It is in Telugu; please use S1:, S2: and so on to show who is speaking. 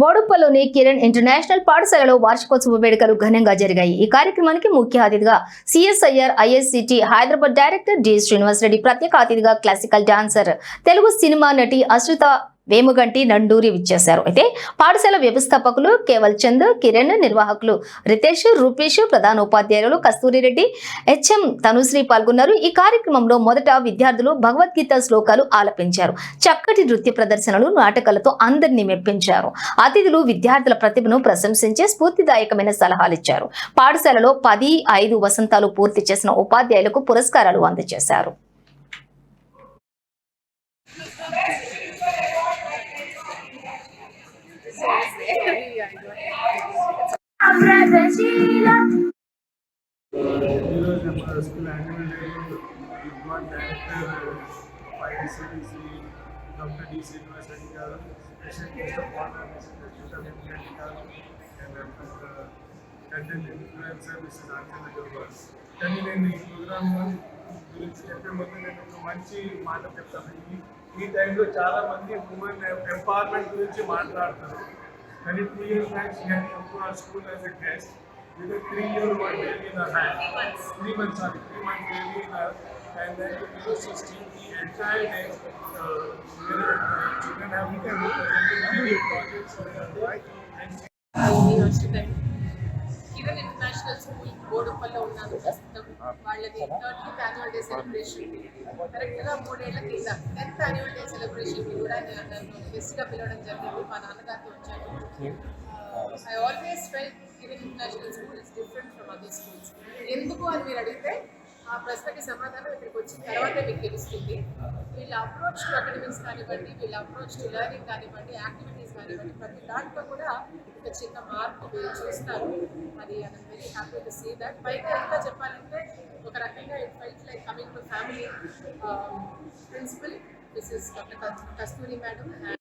S1: బోడుప్పలోని కిరణ్ ఇంటర్నేషనల్ పాఠశాలలో వార్షికోత్సవ వేడుకలు ఘనంగా జరిగాయి. ఈ కార్యక్రమానికి ముఖ్య అతిథిగా CSIR ISCT Hyderabad director D Srinivas Reddy ప్రత్యేక అతిథిగా క్లాసికల్ డాన్సర్ తెలుగు సినిమా నటి అశ్రిత వేముగంటి నండూరి విచ్చేశారు. అయితే పాఠశాల వ్యవస్థాపకులు కేవల్ చంద్ కిరణ్ నిర్వాహకులు రితేష్ రూపేష్ ప్రధాన ఉపాధ్యాయులు కస్తూరి రెడ్డి హెచ్ఎం తనుశ్రీ పాల్గొన్నారు. ఈ కార్యక్రమంలో మొదట విద్యార్థులు భగవద్గీత శ్లోకాలు ఆలపించారు. చక్కటి నృత్య ప్రదర్శనలు నాటకాలతో అందరినీ మెప్పించారు. అతిథులు విద్యార్థుల ప్రతిభను ప్రశంసించే స్ఫూర్తిదాయకమైన సలహాలు ఇచ్చారు. పాఠశాలలో పది ఐదు వసంతాలు పూర్తి చేసిన ఉపాధ్యాయులకు పురస్కారాలు అందజేశారు.
S2: ఈరోజు మన school annual doctor D Srinivas Reddy గారు special guest of honour mister గారు అండ్ కంటెంట్ ఇన్ఫ్లుయెన్సర్ మిస్టర్ కానీ నేను ఈ ప్రోగ్రామ్ గురించి చెప్పే ముందు నేను ఒక మంచి మాట చెప్తాను ఈ ఈ టైంలో చాలా మంది ఉమెన్ ఎంపవర్మెంట్ గురించి మాట్లాడతారు. And in two years back, she had come to our school as a guest with a three-year-old baby in her hand. Three months. Three months, sorry, three months baby in her. And then because below still the entire day, uh, uh can have been presenting video projects
S3: on uh, their life. బోడుప్పల్లో ఉన్నాను ప్రస్తుతం వాళ్ళది థర్టీన్త్ యాన్యువల్ డే సెలబ్రేషన్ కరెక్ట్గా మూడేళ్ళ కింద. టెన్త్ యాన్యువల్ డే సెలబ్రేషన్కి కూడా నేను నన్ను గెస్ట్గా పిలవడం జరిగింది. మా నాన్నగారితో వచ్చాను. I always felt Kiran international school is different from other schools ఎందుకు అని మీరు అడిగితే ఆ ప్రశ్నకి సమాధానం ఇక్కడికి వచ్చిన తర్వాతే మీకు తెలుస్తుంది. వీళ్ళ అప్రోచ్ టు అకాడమిక్స్ కానివ్వండి వీళ్ళ అప్రోచ్ టు లెర్నింగ్ కానివ్వండి యాక్టివిటీస్ కానివ్వండి ప్రతి దాంట్లో కూడా చిన్న మార్పు మీరు చూస్తారు. మరి I'm very happy to see that. పైగా ఇంకా చెప్పాలంటే ఒక రకంగా it fight like coming to family principal this is doctor Kasturi madam